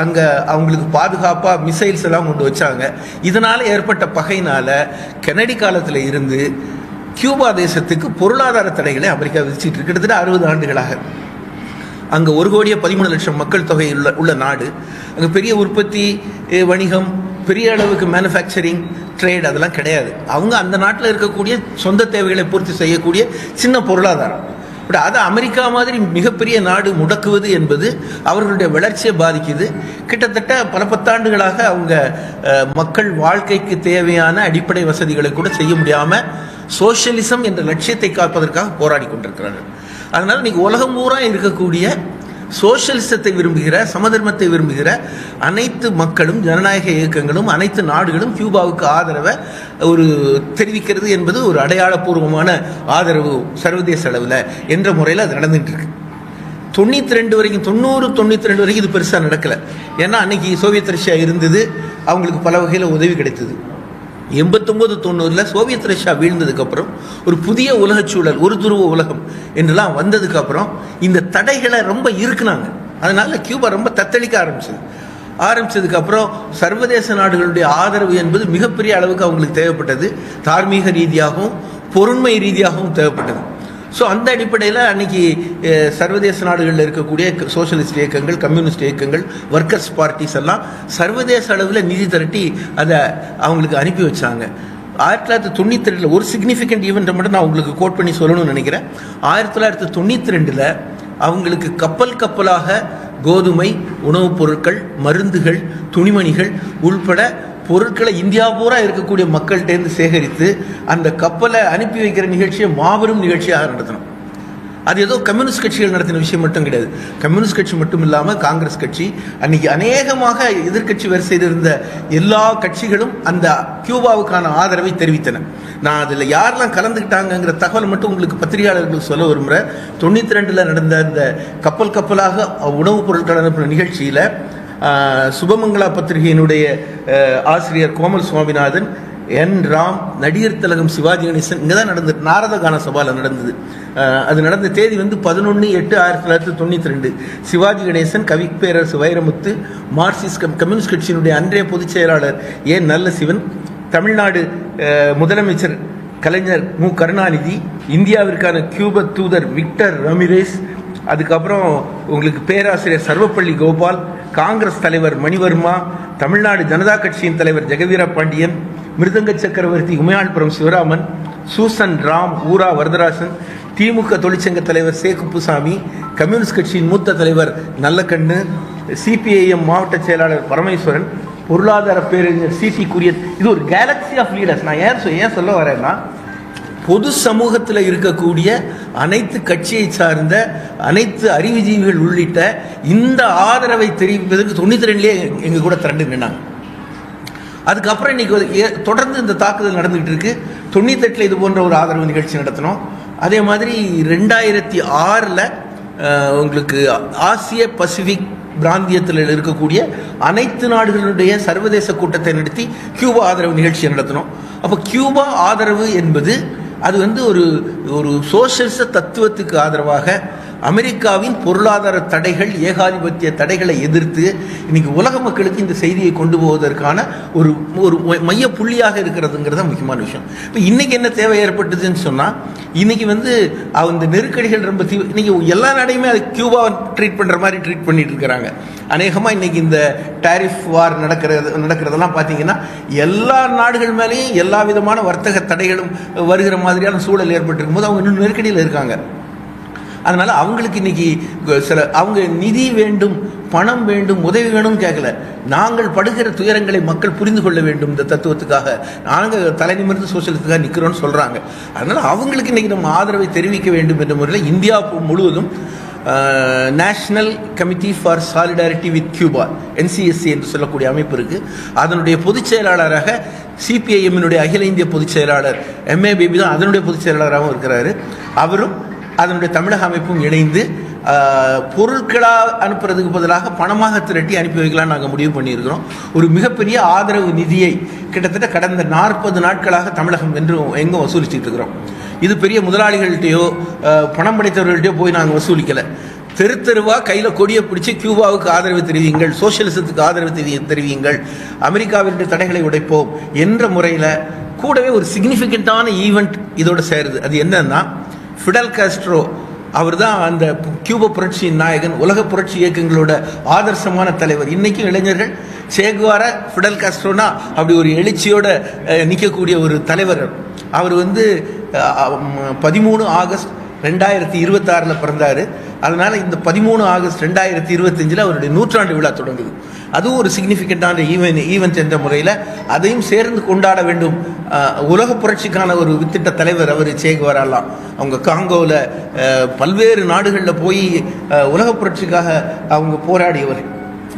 அங்க அவங்களுக்கு பாதுகாப்பாக மிசைல்ஸ் எல்லாம் கொண்டு வச்சாங்க. இதனால ஏற்பட்ட பகையினால கெனடி காலத்தில் இருந்து கியூபா தேசத்துக்கு பொருளாதார தடைகளை அமெரிக்கா விதிச்சிட்டு இருக்கு. கிட்டத்தட்ட அறுபது ஆண்டுகளாக. அங்க ஒரு கோடியே பதிமூணு லட்சம் மக்கள் தொகை உள்ள உள்ள நாடு. அங்கே பெரிய உற்பத்தி வணிகம் பெரிய அளவுக்கு மேனுஃபேக்சரிங் ட்ரேட் அதெல்லாம் கிடையாது. அவங்க அந்த நாட்டில் இருக்கக்கூடிய சொந்த தேவைகளை பூர்த்தி செய்யக்கூடிய சின்ன பொருளாதாரம். பட் அது அமெரிக்கா மாதிரி மிகப்பெரிய நாடு முடக்குவது என்பது அவர்களுடைய வளர்ச்சியை பாதிக்குது. கிட்டத்தட்ட பல பத்தாண்டுகளாக அவங்க மக்கள் வாழ்க்கைக்கு தேவையான அடிப்படை வசதிகளை கூட செய்ய முடியாமல் சோஷியலிசம் என்ற லட்சியத்தை காப்பதற்காக போராடி கொண்டிருக்கிறார்கள். அதனால் இன்னைக்கு உலகம் பூரா இருக்கக்கூடிய சோஷியலிசத்தை விரும்புகிற சமதர்மத்தை விரும்புகிற அனைத்து மக்களும் ஜனநாயக இயக்கங்களும் அனைத்து நாடுகளும் கியூபாவுக்கு ஆதரவை ஒரு தெரிவிக்கிறது என்பது ஒரு அடையாளப்பூர்வமான ஆதரவு சர்வதேச அளவில் என்ற முறையில் அது நடந்துட்டு இருக்கு தொண்ணூற்றி ரெண்டு வரைக்கும் தொண்ணூறு தொண்ணூற்றி ரெண்டு வரைக்கும் இது பெருசாக நடக்கலை. ஏன்னா அன்னைக்கு சோவியத் ரஷ்யா இருந்தது அவங்களுக்கு பல வகையில் உதவி கிடைத்தது. எண்பத்தொம்போது தொண்ணூறில் சோவியத் ரஷ்யா வீழ்ந்ததுக்கப்புறம் ஒரு புதிய உலகச்சூழல் ஒரு துருவ உலகம் என்றெல்லாம் வந்ததுக்கப்புறம் இந்த தடைகளை ரொம்ப இருக்குனாங்க அதனால் கியூபா ரொம்ப தத்தளிக்க ஆரம்பிச்சது. ஆரம்பித்ததுக்கப்புறம் சர்வதேச நாடுகளுடைய ஆதரவு என்பது மிகப்பெரிய அளவுக்கு அவங்களுக்கு தேவைப்பட்டது. தார்மீக ரீதியாகவும் பொருண்மை ரீதியாகவும் தேவைப்பட்டது. ஸோ அந்த அடிப்படையில் அன்னைக்கு சர்வதேச நாடுகளில் இருக்கக்கூடிய க- சோஷலிஸ்ட் இயக்கங்கள் கம்யூனிஸ்ட் இயக்கங்கள் ஒர்க்கர்ஸ் பார்ட்டிஸ் எல்லாம் சர்வதேச அளவில் நிதி திரட்டி அதை அவங்களுக்கு அனுப்பி வச்சாங்க. ஆயிரத்தி தொள்ளாயிரத்தி தொண்ணூற்றி ரெண்டில் ஒரு சிக்னிஃபிகண்ட் ஈவெண்ட்டை மட்டும் நான் உங்களுக்கு கோட் பண்ணி சொல்லணும்னு நினைக்கிறேன். ஆயிரத்தி தொள்ளாயிரத்தி தொண்ணூற்றி ரெண்டில் அவங்களுக்கு கப்பல் கப்பலாக கோதுமை உணவுப் பொருட்கள் மருந்துகள் துணிமணிகள் உள்பட பொருட்களை இந்தியா பூரா இருக்கக்கூடிய மக்கள்கிட்டேருந்து சேகரித்து அந்த கப்பலை அனுப்பி வைக்கிற நிகழ்ச்சியை மாபெரும் நிகழ்ச்சியாக நடத்தணும். அது ஏதோ கம்யூனிஸ்ட் கட்சிகள் நடத்தின விஷயம் மட்டும் கிடையாது. கம்யூனிஸ்ட் கட்சி மட்டும் இல்லாமல் காங்கிரஸ் கட்சி அன்னைக்கு அநேகமாக எதிர்க்கட்சி வரிசையில் இருந்த எல்லா கட்சிகளும் அந்த கியூபாவுக்கான ஆதரவை தெரிவித்தன. நான் அதில் யாரெல்லாம் கலந்துக்கிட்டாங்கங்கிற தகவல் மட்டும் உங்களுக்கு பத்திரிகையாளர்களுக்கு சொல்ல விரும்புகிறேன் தொண்ணூற்றி ரெண்டில் நடந்த அந்த கப்பல் கப்பலாக உணவுப் பொருட்கள் அனுப்பின நிகழ்ச்சியில் சுபமங்களா பத்திரிகையினுடைய ஆசிரியர் கோமல் சுவாமிநாதன் என் ராம் நடிகர் திலகம் சிவாஜி கணேசன் இங்கே தான் நடந்தது நாரத கான சபாவில் நடந்தது அது நடந்த தேதி வந்து பதினொன்று எட்டு ஆயிரத்தி தொள்ளாயிரத்தி தொண்ணூற்றி ரெண்டு. சிவாஜி கணேசன் கவி பேரரசு வைரமுத்து மார்க்சிஸ்ட் கம் கம்யூனிஸ்ட் கட்சியினுடைய அன்றைய பொதுச் செயலாளர் ஏ நல்ல சிவன் தமிழ்நாடு முதலமைச்சர் கலைஞர் மு. கருணாநிதி இந்தியாவிற்கான கியூப தூதர் விக்டர் ரமிரேஸ் அதுக்கப்புறம் உங்களுக்கு பேராசிரியர் சர்வப்பள்ளி கோபால் காங்கிரஸ் தலைவர் மணிவர்மா தமிழ்நாடு ஜனதா கட்சியின் தலைவர் ஜெகவீர பாண்டியன் மிருதங்க சக்கரவர்த்தி உமையாள்புரம் சிவராமன் சூசன் ராம் ஊரா வரதராசன் திமுக தொழிற்சங்க தலைவர் சே குப்புசாமி கம்யூனிஸ்ட் கட்சியின் மூத்த தலைவர் நல்லக்கண்ணு சிபிஐஎம் மாவட்ட செயலாளர் பரமேஸ்வரன் பொருளாதார பேரறிஞர் சிசி குரியன். இது ஒரு கேலக்ஸி ஆஃப் லீடர்ஸ் நான் ஏன் சொ- ஏன் சொல்ல வரேன்னா பொது சமூகத்தில் இருக்கக்கூடிய அனைத்து கட்சியை சார்ந்த அனைத்து அறிவுஜீவிகள் உள்ளிட்ட இந்த ஆதரவை தெரிவிப்பதற்கு தொண்ணூற்றி ரெண்டுலேயே எங்க கூட திரண்டு நின்னாங்க. அதுக்கப்புறம் இன்னைக்கு தொடர்ந்து இந்த தாக்குதல் நடந்துகிட்டு இருக்கு. தொண்ணூத்தெட்டில் இது போன்ற ஒரு ஆதரவு நிகழ்ச்சி நடத்தினோம். அதே மாதிரி ரெண்டாயிரத்தி ஆறில் உங்களுக்கு ஆசிய பசிபிக் பிராந்தியத்தில் இருக்கக்கூடிய அனைத்து நாடுகளுடைய சர்வதேச கூட்டத்தை நடத்தி கியூபா ஆதரவு நிகழ்ச்சியை நடத்தினோம். அப்போ கியூபா ஆதரவு என்பது அது வந்து ஒரு ஒரு சோசியலிச தத்துவத்துக்கு ஆதரவாக அமெரிக்காவின் பொருளாதார தடைகள் ஏகாதிபத்திய தடைகளை எதிர்த்து இன்னைக்கு உலக மக்களுக்கு இந்த செய்தியை கொண்டு போவதற்கான ஒரு ஒரு மைய புள்ளியாக இருக்கிறதுங்கிறது தான் முக்கியமான விஷயம். இப்போ இன்னைக்கு என்ன தேவை ஏற்பட்டுதுன்னு சொன்னால் இன்னைக்கு வந்து அந்த நெருக்கடிகள் ரொம்ப தீவிர இன்னைக்கு எல்லா நாடையுமே அது கியூபாவை ட்ரீட் பண்ணுற மாதிரி ட்ரீட் பண்ணிட்டு இருக்கிறாங்க. அநேகமாக இன்னைக்கு இந்த டாரிஃப் வார் நடக்கிறது நடக்கிறதெல்லாம் பார்த்தீங்கன்னா எல்லா நாடுகள் மேலேயும் எல்லா விதமான வர்த்தக தடைகளும் வருகிற மாதிரியான சூழல் ஏற்பட்டிருக்கும் போது அவங்க இன்னும் நெருக்கடியில் இருக்காங்க. அதனால் அவங்களுக்கு இன்னைக்கு சில அவங்க நிதி வேண்டும் பணம் வேண்டும் உதவி வேணும் கேட்கல நாங்கள் படுகிற துயரங்களை மக்கள் புரிந்து கொள்ள வேண்டும் இந்த தத்துவத்துக்காக. நாங்கள் தலை நிமிர்ந்து சோசியலிஸ்டுக்காக நிற்கிறோம்னு சொல்கிறாங்க அதனால் அவங்களுக்கு இன்றைக்கி நம்ம ஆதரவை தெரிவிக்க வேண்டும் என்ற முறையில் இந்தியா முழுவதும் national committee for solidarity with Cuba NCSC என்று சொல்லக்கூடிய அமைப்பு இருக்குது அதனுடைய பொதுச் செயலாளராக சிபிஐஎம்மினுடைய அகில இந்திய பொதுச் செயலாளர் எம்ஏ பேபி தான் அதனுடைய பொதுச் செயலாளராகவும் இருக்கிறாரு. அவரும் அதனுடைய தமிழக அமைப்பும் இணைந்து பொருட்களாக அனுப்புறதுக்கு பதிலாக பணமாக திரட்டி அனுப்பி வைக்கலாம் நாங்கள் முடிவு பண்ணியிருக்கிறோம். ஒரு மிகப்பெரிய ஆதரவு நிதியை கிட்டத்தட்ட கடந்த நாற்பது நாட்களாக தமிழகம் என்று எங்கும் வசூலிச்சுட்டு இருக்கிறோம். இது பெரிய முதலாளிகள்கிட்டயோ பணம் படைத்தவர்கள்ட்டையோ போய் நாங்கள் வசூலிக்கலை. தெரு தெருவாக கையில் கொடியை பிடிச்சி கியூபாவுக்கு ஆதரவு தெரிவியுங்கள் சோசியலிசத்துக்கு ஆதரவு தெரிய தெரிவியுங்கள் அமெரிக்காவினுடைய தடைகளை உடைப்போம் என்ற முறையில் கூடவே ஒரு சிக்னிஃபிகண்ட்டான ஈவெண்ட் இதோட சேருது. அது என்னன்னா ஃபிடல் காஸ்ட்ரோ அவர் தான் அந்த கியூப புரட்சியின் நாயகன் உலக புரட்சி இயக்கங்களோட ஆதர்சமான தலைவர். இன்னைக்கும் இளைஞர்கள் சேகுவார ஃபிடல் காஸ்ட்ரோனா அப்படி ஒரு எழுச்சியோட நிற்கக்கூடிய ஒரு தலைவர் அவர். வந்து பதிமூணு ஆகஸ்ட் ரெண்டாயிரத்தி இருபத்தாறில் பிறந்தார். அதனால் இந்த பதிமூணு ஆகஸ்ட் ரெண்டாயிரத்தி இருபத்தஞ்சில் அவருடைய நூற்றாண்டு விழா தொடங்குது. அதுவும் ஒரு சிக்னிஃபிகண்ட்டான ஈவென்ட் ஈவெண்ட் என்ற முறையில் அதையும் சேர்ந்து கொண்டாட வேண்டும். உலக புரட்சிக்கான ஒரு வித்திட்ட தலைவர் அவர் சேகுவாரெல்லாம் அவங்க காங்கோவில் பல்வேறு நாடுகளில் போய் உலக புரட்சிக்காக அவங்க போராடியவர்.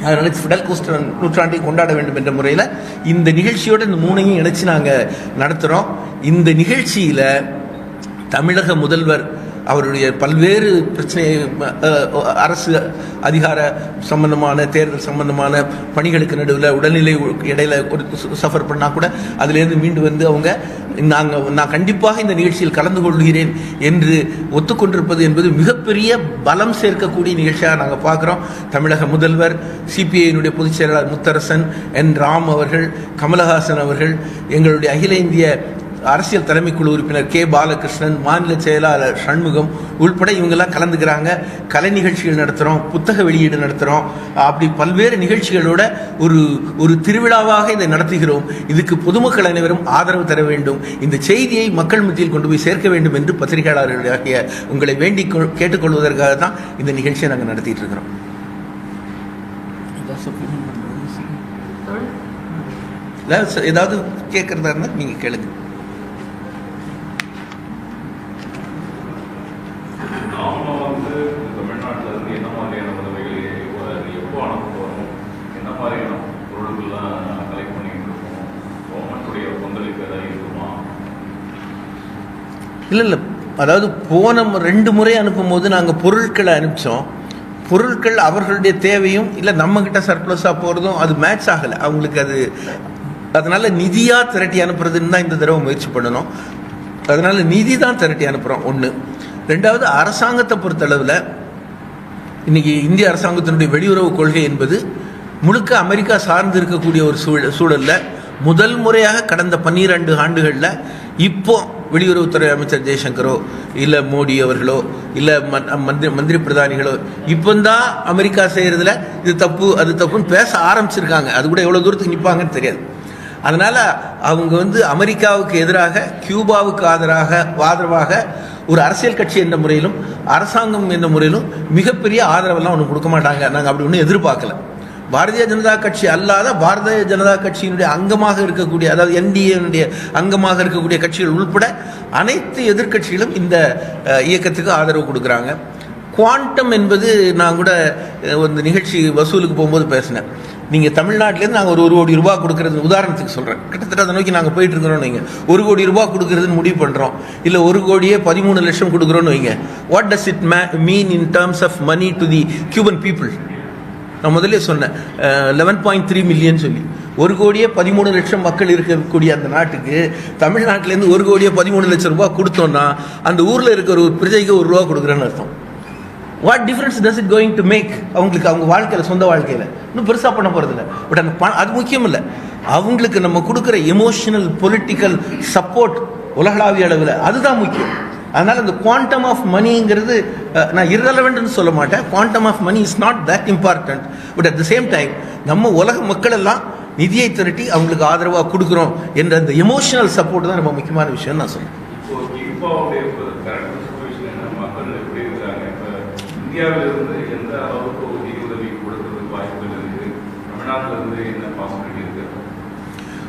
அதனால் ஃபிடல் கோஸ்டர் நூற்றாண்டை கொண்டாட வேண்டும் என்ற முறையில் இந்த நிகழ்ச்சியோட இந்த மூணையும் இணைச்சி நாங்கள் நடத்துகிறோம் இந்த நிகழ்ச்சியில் தமிழக முதல்வர் அவருடைய பல்வேறு பிரச்சனை அரசு அதிகார சம்பந்தமான தேர்தல் சம்பந்தமான பணிகளுக்கு நடுவில் உடல்நிலை இடையில ஒரு சஃபர் பண்ணால் கூட அதுலேருந்து மீண்டு வந்து அவங்க நாங்கள் நான் கண்டிப்பாக இந்த நிகழ்ச்சியில் கலந்து கொள்கிறேன் என்று ஒத்துக்கொண்டிருப்பது என்பது மிகப்பெரிய பலம் சேர்க்கக்கூடிய நிகழ்ச்சியாக நாங்கள் பார்க்குறோம். தமிழக முதல்வர் சிபிஐனுடைய பொதுச் செயலாளர் முத்தரசன் என் ராம் அவர்கள் கமலஹாசன் அவர்கள் எங்களுடைய அகில இந்திய அரசியல் தலைமைக்குழு உறுப்பினர் கே பாலகிருஷ்ணன் மாநில செயலாளர் சண்முகம் உள்பட இவங்கெல்லாம் கலந்துக்கிறாங்க. கலை நிகழ்ச்சிகள் நடத்துகிறோம் புத்தக வெளியீடு நடத்துகிறோம் அப்படி பல்வேறு நிகழ்ச்சிகளோட ஒரு ஒரு திருவிழாவாக இதை நடத்துகிறோம். இதுக்கு பொதுமக்கள் அனைவரும் ஆதரவு தர வேண்டும். இந்த செய்தியை மக்கள் மத்தியில் கொண்டு போய் சேர்க்க வேண்டும் என்று பத்திரிகையாளர்களாகிய உங்களை வேண்டி கொள்- கேட்டுக்கொள்வதற்காக தான் இந்த நிகழ்ச்சியை நாங்கள் நடத்திட்டு இருக்கிறோம். ஏதாவது கேட்கறதா இருந்தால் நீங்கள் கேளுங்க நாம வந்து தமிழ்நாட்டில் இருந்து என்ன மாதிரியான உதவிகள் எப்போ எப்போ அனுப்ப போகிறோம் என்ன மாதிரியான பொருட்கள்லாம் கலெக்ட் பண்ணிட்டு இருக்கோம் கவர்மெண்ட்டுடைய பங்களிப்பு ஏதாவது இருக்குமா இல்லை இல்லை. அதாவது போன ரெண்டு முறை அனுப்பும்போது நாங்கள் பொருட்களை அனுப்பிச்சோம். பொருட்கள் அவர்களுடைய தேவையும் இல்லை நம்மக்கிட்ட சர்ப்ளஸாக போகிறதும் அது மேட்ச் ஆகலை. அவங்களுக்கு அது அதனால் நிதியாக திரட்டி அனுப்புறதுன்னு தான் இந்த தடவை முயற்சி பண்ணணும். அதனால் நிதி தான் திரட்டி அனுப்புகிறோம் ஒன்று ரெண்டாவது அரசாங்கத்தை பொறுத்தளவில் இன்றைக்கி இந்திய அரசாங்கத்தினுடைய வெளியுறவு கொள்கை என்பது முழுக்க அமெரிக்கா சார்ந்து இருக்கக்கூடிய ஒரு சூழல் சூழலில் முதல் முறையாக கடந்த பன்னிரண்டு ஆண்டுகளில் இப்போது வெளியுறவுத்துறை அமைச்சர் ஜெய்சங்கரோ இல்லை மோடி அவர்களோ இல்லை மந்திரி மந்திரி பிரதானிகளோ இப்போந்தான் அமெரிக்கா செய்கிறதுல இது தப்பு அது தப்புன்னு பேச ஆரம்பிச்சிருக்காங்க. அது கூட எவ்வளோ தூரத்துக்கு நிற்பாங்கன்னு தெரியாது. அதனால் அவங்க வந்து அமெரிக்காவுக்கு எதிராக கியூபாவுக்கு ஆதராக ஆதரவாக ஒரு அரசியல் கட்சி என்ற முறையிலும் அரசாங்கம் என்ற முறையிலும் மிகப்பெரிய ஆதரவெல்லாம் ஒன்று கொடுக்க மாட்டாங்க. நாங்கள் அப்படி ஒன்றும் எதிர்பார்க்கல. பாரதிய ஜனதா கட்சி அல்லாத பாரதிய ஜனதா கட்சியினுடைய அங்கமாக இருக்கக்கூடிய அதாவது என்டிஏனுடைய அங்கமாக இருக்கக்கூடிய கட்சிகள் உள்பட அனைத்து எதிர்க்கட்சிகளும் இந்த இயக்கத்துக்கு ஆதரவு கொடுக்குறாங்க. குவாண்டம் என்பது நான் கூட ஒரு நிகழ்ச்சி வசூலுக்கு போகும்போது பேசினேன். நீங்கள் தமிழ்நாட்டிலேருந்து நாங்கள் ஒரு ஒரு கோடி ரூபா கொடுக்கறது உதாரணத்துக்கு சொல்கிறேன் கிட்டத்தட்ட அதை நோக்கி நாங்கள் போயிட்டு இருக்கிறோம்னு வைங்க. ஒரு கோடி ரூபா கொடுக்கறதுன்னு முடிவு பண்ணுறோம் இல்லை ஒரு கோடியே பதிமூணு லட்சம் கொடுக்குறோன்னு வைங்க. What does it may mean in terms of money to the Cuban people நான் முதல்ல சொன்னேன் லெவன் பாயிண்ட் த்ரீ மில்லியன் சொல்லி. ஒரு கோடியே பதிமூணு லட்சம் மக்கள் இருக்கக்கூடிய அந்த நாட்டுக்கு தமிழ்நாட்டிலேருந்து ஒரு கோடியே பதிமூணு லட்சம் ரூபா கொடுத்தோம்னா அந்த ஊரில் இருக்கிற ஒரு பிரஜைக்கு ஒரு ரூபா கொடுக்குறேன்னு அர்த்தம். What difference does it going to make அவங்களுக்கு அவங்க வாழ்க்கையில் சொந்த வாழ்க்கையில். இன்னும் பெருசாக பண்ண போகிறதில்ல பட் அந்த பணம் அது முக்கியம் இல்லை. அவங்களுக்கு நம்ம கொடுக்குற எமோஷனல் பொலிட்டிக்கல் சப்போர்ட் உலகளாவிய அளவில். அதுதான் முக்கியம். அதனால் இந்த குவாண்டம் ஆஃப் மணிங்கிறது நான் irrelevant-னு சொல்ல மாட்டேன். Quantum of money is not that important but at the same time நம்ம உலக மக்கள் எல்லாம் நிதியை திரட்டி அவங்களுக்கு ஆதரவாக கொடுக்குறோம் என்ற அந்த எமோஷனல் சப்போர்ட் தான் ரொம்ப முக்கியமான விஷயம் நான் இருக்கு?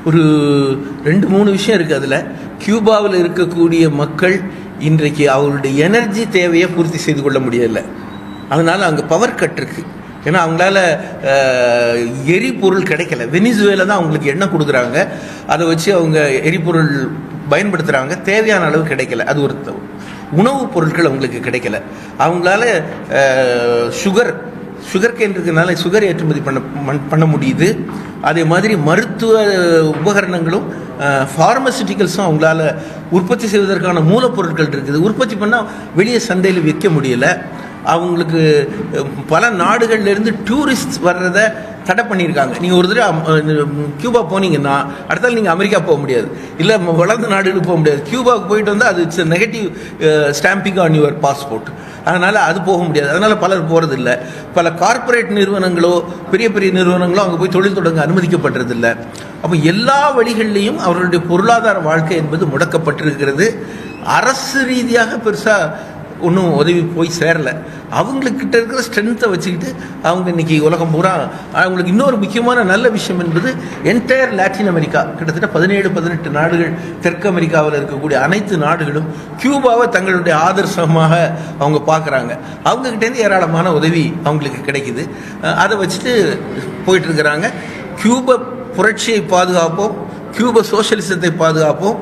ஒரு ரெண்டு மூணு விஷயம் இருக்குது அதில். கியூபாவில் இருக்கக்கூடிய மக்கள் இன்றைக்கு அவங்களுடைய எனர்ஜி தேவையை பூர்த்தி செய்து கொள்ள முடியலை. அதனால் அங்கே பவர் கட் இருக்கு. ஏன்னா அவங்களால எரிபொருள் கிடைக்கல. வெனிசுவேல தான் அவங்களுக்கு எண்ணெய் கொடுக்குறாங்க. அதை வச்சு அவங்க எரிபொருள் பயன்படுத்துகிறாங்க தேவையான அளவு கிடைக்கல. அது ஒரு த- உணவுப் பொருட்கள் அவங்களுக்கு கிடைக்கல. அவங்களால சுகர் சுகர் கேன் இருக்கிறதுனால சுகர் ஏற்றுமதி பண்ண பண்ண முடியுது. அதே மாதிரி மருத்துவ உபகரணங்களும் ஃபார்மசிட்டிக்கல்ஸும் அவங்களால உற்பத்தி செய்வதற்கான மூலப்பொருட்கள் இருக்குது. உற்பத்தி பண்ணால் வெளியே சந்தையில் விற்க முடியல. அவங்களுக்கு பல நாடுகள்லேருந்து டூரிஸ்ட் வர்றதை தடை பண்ணியிருக்காங்க. நீங்கள் ஒரு தடவை கியூபா போனீங்கன்னா அடுத்தால் நீங்கள் அமெரிக்கா போக முடியாது. இல்லை வளர்ந்த நாடுகளுக்கு போக முடியாது. கியூபாவுக்கு போயிட்டு வந்தால் அது it's negative stamping on your passport அதனால் அது போக முடியாது. அதனால் பலர் போகிறதில்ல பல கார்ப்பரேட் நிறுவனங்களோ பெரிய பெரிய நிறுவனங்களோ அங்கே போய் தொழில் தொடங்க அனுமதிக்கப்படுறதில்ல அப்போ எல்லா வழிகள்லையும் அவர்களுடைய பொருளாதார வாழ்க்கை என்பது முடக்கப்பட்டிருக்கிறது. அரசு ரீதியாக பெருசாக ஒன்றும் உதவி போய் சேரல. அவங்களுக்கிட்ட இருக்கிற ஸ்ட்ரென்த்தை வச்சுக்கிட்டு அவங்க இன்னைக்கு உலகம் பூரா அவங்களுக்கு இன்னொரு முக்கியமான நல்ல விஷயம் என்பது என்டையர் லாட்டின் அமெரிக்கா கிட்டத்தட்ட பதினேழு பதினெட்டு நாடுகள் தெற்கு அமெரிக்காவில் இருக்கக்கூடிய அனைத்து நாடுகளும் கியூபாவை தங்களுடைய ஆதர்சமாக அவங்க பார்க்குறாங்க. அவங்கக்கிட்டேருந்து ஏராளமான உதவி அவங்களுக்கு கிடைக்குது. அதை வச்சுட்டு போயிட்டுருக்கிறாங்க கியூப புரட்சியை பாதுகாப்போம். கியூப சோசியலிசத்தை பாதுகாப்போம்.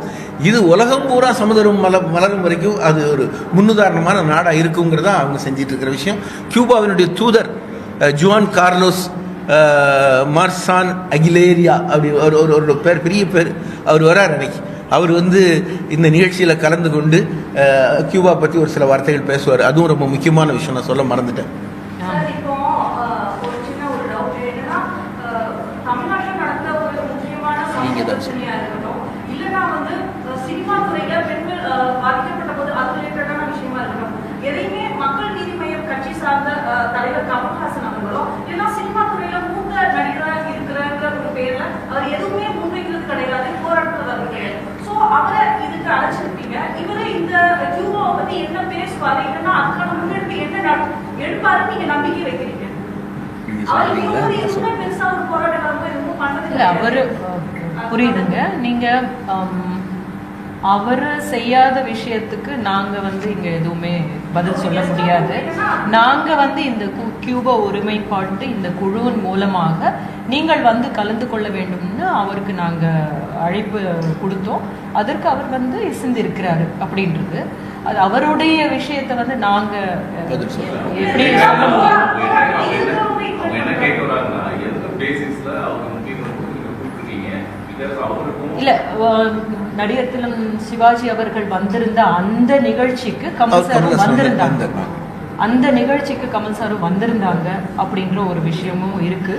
இது உலகம் பூரா சமுதிரம் மல மலரும் வரைக்கும் அது ஒரு முன்னுதாரணமான நாடாக இருக்குங்கிறதா அவங்க செஞ்சிட்டு இருக்கிற விஷயம். கியூபாவினுடைய தூதர் ஜுவான் கார்லோஸ் மார்சான் அகிலேரியா அப்படி ஒரு ஒரு ஒரு பேர் பெரிய பேர் அவர் வரார் அன்னைக்கு. அவர் வந்து இந்த நிகழ்ச்சியில் கலந்து கொண்டு கியூபா பற்றி ஒரு சில வார்த்தைகள் பேசுவார். அதுவும் ரொம்ப முக்கியமான விஷயம். நான் சொல்ல மறந்துட்டேன். சார் இப்போ அஹ், ஒரு சின்ன ஒரு டவுட் என்னன்னா அஹ், தமிழ்நாட்டுல நடந்த ஒரு முக்கியமான நீங்க சமூக தான் பிரச்சனையா இருக்கட்டும் இல்லைன்னா வந்து அஹ், சினிமா துறையில பெண்கள் அஹ், பாதிக்கப்பட்ட போது அது ரிலேட்டடான விஷயமா இருக்கட்டும் எதையுமே மக்கள் நீதி மையம் கட்சி சார்ந்த அஹ், தலைவர் கமல்ஹாசன் அவர்களோ இல்லைன்னா சினிமா துறையில மூத்த நடிகராக இருக்கிறன்ற ஒரு பேர்ல அவர் எதுவுமே முன்வைக்கிறது கிடையாது போராட்டத்தில் வர்றது கிடையாது ஸோ அவரை இதுக்கு அழைச்சிருப்பீங்க இவரு இந்த கியூபாவை பத்தி என்ன பேசுவாரு இல்லைன்னா அதுக்கான முன்னெடுப்பு என்ன எடுப்பாருன்னு நீங்க நம்பிக்கை வைக்கிறீங்க. அவர் இவங்க எதுவுமே பெருசா ஒரு போராட்டம் எதுவும் பண்ணது இல்ல அவரு அஹ், புரியுதுங்க. நீங்க அவர் செய்யாத விஷயத்துக்கு நாங்க வந்து இங்க எதுவுமே பதில் சொல்ல முடியாது. நாங்க வந்து இந்த கு- கியூபா ஒருமைப்பாட்டு இந்த குழுவின் மூலமாக நீங்கள் வந்து கலந்து கொள்ள வேண்டும்னு அவருக்கு நாங்க அழைப்பு கொடுத்தோம். அதற்கு அவர் வந்து இசைந்திருக்கிறாரு அப்படின்றது. அது அவருடைய விஷயத்தை வந்து நாங்க அஹ், பதில் சொல்ல எப்படி சொல்ல முடியும் இல்ல நடிகர் திலம் சிவாஜி அவர்கள் வந்திருந்த அந்த நிகழ்ச்சிக்கு கமல் சார் வந்திருந்தாங்க. அந்த நிகழ்ச்சிக்கு கமல் சார் வந்திருந்தாங்க அப்படின்ற ஒரு விஷயமும் இருக்கு.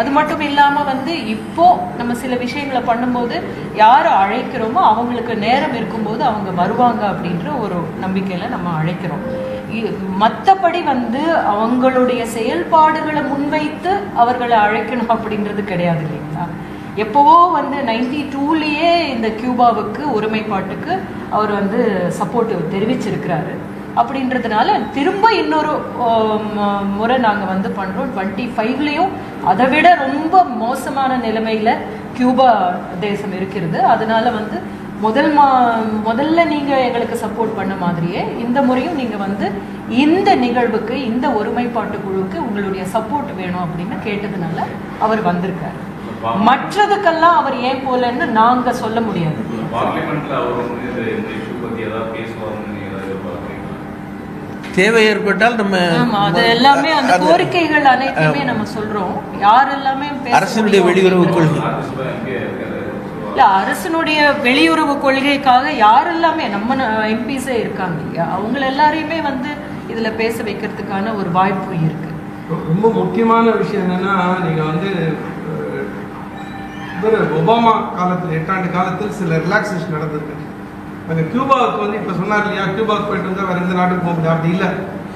அது மட்டும் இல்லாம வந்து இப்போ நம்ம சில விஷயங்களை பண்ணும்போது யாரை அழைக்கிறோமோ அவங்களுக்கு நேரம் இருக்கும்போது அவங்க வருவாங்க அப்படின்ற ஒரு நம்பிக்கையில நம்ம அழைக்கிறோம். மத்தபடி வந்து அவங்களுடைய செயல்பாடுகளை முன்வைத்து அவர்களை அழைக்கணும் அப்படின்றது கிடையாது இல்லைங்களா? எப்போவோ வந்து நைன்டி டூலேயே இந்த கியூபாவுக்கு ஒருமைப்பாட்டுக்கு அவர் வந்து சப்போர்ட் தெரிவிச்சிருக்கிறாரு. அப்படின்றதுனால திரும்ப இன்னொரு முறை நாங்கள் வந்து பண்ணுறோம் டுவெண்ட்டி ஃபைவ்லேயும் அதை விட ரொம்ப மோசமான நிலைமையில் கியூபா தேசம் இருக்கிறது. அதனால வந்து முதல் மா முதல்ல நீங்கள் எங்களுக்கு சப்போர்ட் பண்ண மாதிரியே இந்த முறையும் நீங்கள் வந்து இந்த நிகழ்வுக்கு இந்த ஒருமைப்பாட்டு குழுவுக்கு உங்களுடைய சப்போர்ட் வேணும் அப்படின்னு கேட்டதுனால அவர் வந்திருக்காரு. மற்றதுக்கெல்லாம் அவர் ஏன் போலன்னு நாங்க சொல்ல முடியாது. தேவை ஏற்பட்டால் நம்ம ஆமா அது எல்லாமே அந்த கோரிக்கைகள் அனைத்தையுமே நம்ம சொல்றோம். யார் எல்லாமே அரசினுடைய வெளியுறவு கொள்கை. இல்ல அரசனுடைய வெளியுறவு கொள்கைக்காக யார் எல்லாமே நம்ம எம்பிஸே இருக்காங்க இல்லையா? அவங்க எல்லாரையுமே வந்து இதுல பேச வைக்கிறதுக்கான ஒரு வாய்ப்பு இருக்கு. ரொம்ப முக்கியமான விஷயம் என்னன்னா நீங்க வந்து இவர் ஒபாமா காலத்தில் எட்டாண்டு காலத்தில் சில ரிலாக்ஸேஷன் நடந்திருக்கு அந்த கியூபாவுக்கு வந்து இப்போ சொன்னார் இல்லையா கியூபாவுக்கு போயிட்டு வந்தால் வேறு எந்த நாட்டுக்கு போக முடியாது அப்படி இல்லை.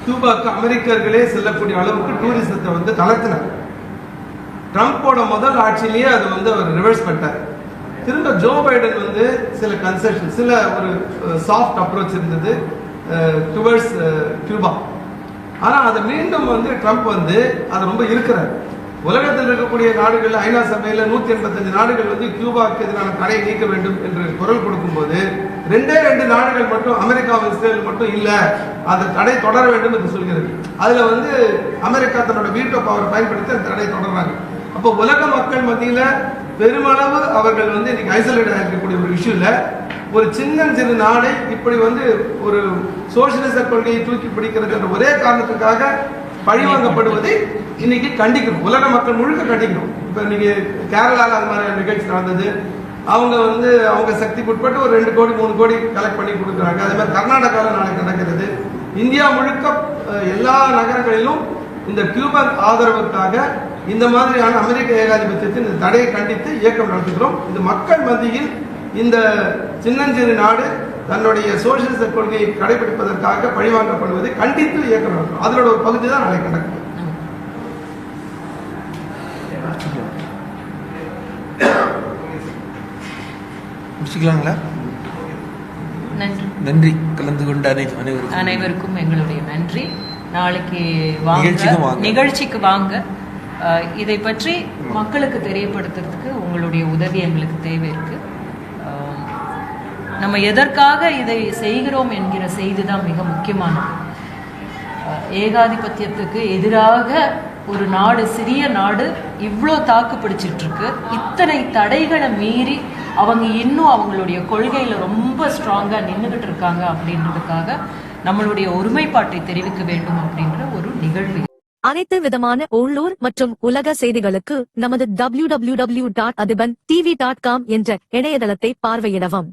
கியூபாவுக்கு அமெரிக்கர்களே செல்லக்கூடிய அளவுக்கு டூரிசத்தை வந்து தளர்த்தினார். ட்ரம்ப்போட முதல் ஆட்சியிலேயே அது வந்து அவர் ரிவர்ஸ் பண்ணிட்டார். திரும்ப ஜோ பைடன் வந்து சில கன்செஷன் சில ஒரு சாஃப்ட் அப்ரோச் இருந்தது டுவர்ட்ஸ் கியூபா. ஆனால் அதை மீண்டும் வந்து ட்ரம்ப் வந்து அதை ரொம்ப இருக்கிறார் உலகத்தில் இருக்கக்கூடிய நாடுகள் ஐநா சபையில் நூத்தி எண்பத்தஞ்சு நாடுகள் வந்து கியூபாவுக்கு எதிரான தடையை நீக்க வேண்டும் என்று குரல் கொடுக்கும்போது ரெண்டே ரெண்டு நாடுகள் மட்டும் அமெரிக்கா இஸ்ரேல் மட்டும் இல்ல அந்த தடை தொடர வேண்டும் என்று சொல்கிறது. அதுல வந்து அமெரிக்கா தன்னோட வீட்டோ பவர் பயன்படுத்தி அந்த தடை தொடர்றாங்க. அப்போ உலக மக்கள் மத்தியில பெருமளவு அவர்கள் வந்து இன்னைக்கு ஐசோலேட் இருக்கக்கூடிய ஒரு இஷ்யூல ஒரு சின்ன சிறு நாடை இப்படி வந்து ஒரு சோசியலிச கொள்கையை தூக்கி பிடிக்கிறது என்ற ஒரே காரணத்துக்காக பழிவாங்கப்படுவதை இன்னைக்கு கண்டிக்கணும். உலக மக்கள் முழுக்க கண்டிக்கணும். இப்போ இன்னைக்கு கேரளால அது மாதிரி நிகழ்ச்சி நடந்தது. அவங்க வந்து அவங்க சக்திக்கு உட்பட்டு ஒரு ரெண்டு கோடி மூணு கோடி கலெக்ட் பண்ணி கொடுக்குறாங்க. அதே மாதிரி கர்நாடகாவில் நாளைக்கு நடக்கிறது. இந்தியா முழுக்க எல்லா நகரங்களிலும் இந்த கியூபன் ஆதரவுக்காக இந்த மாதிரியான அமெரிக்க ஏகாதிபத்தியத்தின் இந்த தடையை கண்டித்து இயக்கம் நடத்துகிறோம். இந்த மக்கள் மத்தியில் இந்த சின்னஞ்சிறு நாடு தன்னுடைய சோசியலிச கொள்கையை கடைபிடிப்பதற்காக பழிவாங்கப்படுவதை கண்டித்து இயக்கம் நடத்தும் அதனோட ஒரு பகுதி தான் நாளைக்கு நடக்கும் முடிச்சுக்கலாங்களா? நன்றி. நன்றி. கலந்து கொண்ட அனைத்து அனைவருக்கும். அனைவருக்கும் எங்களுடைய நன்றி. நாளைக்கு நிகழ்ச்சிக்கு வாங்க. நிகழ்ச்சிக்கு வாங்க. இதை பற்றி மக்களுக்கு தெரியப்படுத்துறதுக்கு உங்களுடைய உதவி எங்களுக்கு தேவை இருக்கு. அஹ், நம்ம எதற்காக இதை செய்கிறோம் என்கிற செய்தி தான் மிக முக்கியமானது. ஏகாதிபத்தியத்துக்கு எதிராக ஒரு நாடு சிறிய நாடு இவ்வளோ தாக்கு பிடிச்சிட்டு இருக்கு இத்தனை தடைகளை மீறி அவங்க இன்னும் அவங்களுடைய கொள்கையில் ரொம்ப ஸ்ட்ராங்கா நின்றுக்கிட்டு இருக்காங்க அப்படின்றதுக்காக நம்மளுடைய ஒருமைப்பாட்டை தெரிவிக்க வேண்டும் அப்படின்ற ஒரு நிகழ்வு. அனைத்து விதமான உள்ளூர் மற்றும் உலக செய்திகளுக்கு நமது W W W dot Athiban com என்ற இணையதளத்தை பார்வையிடவும்.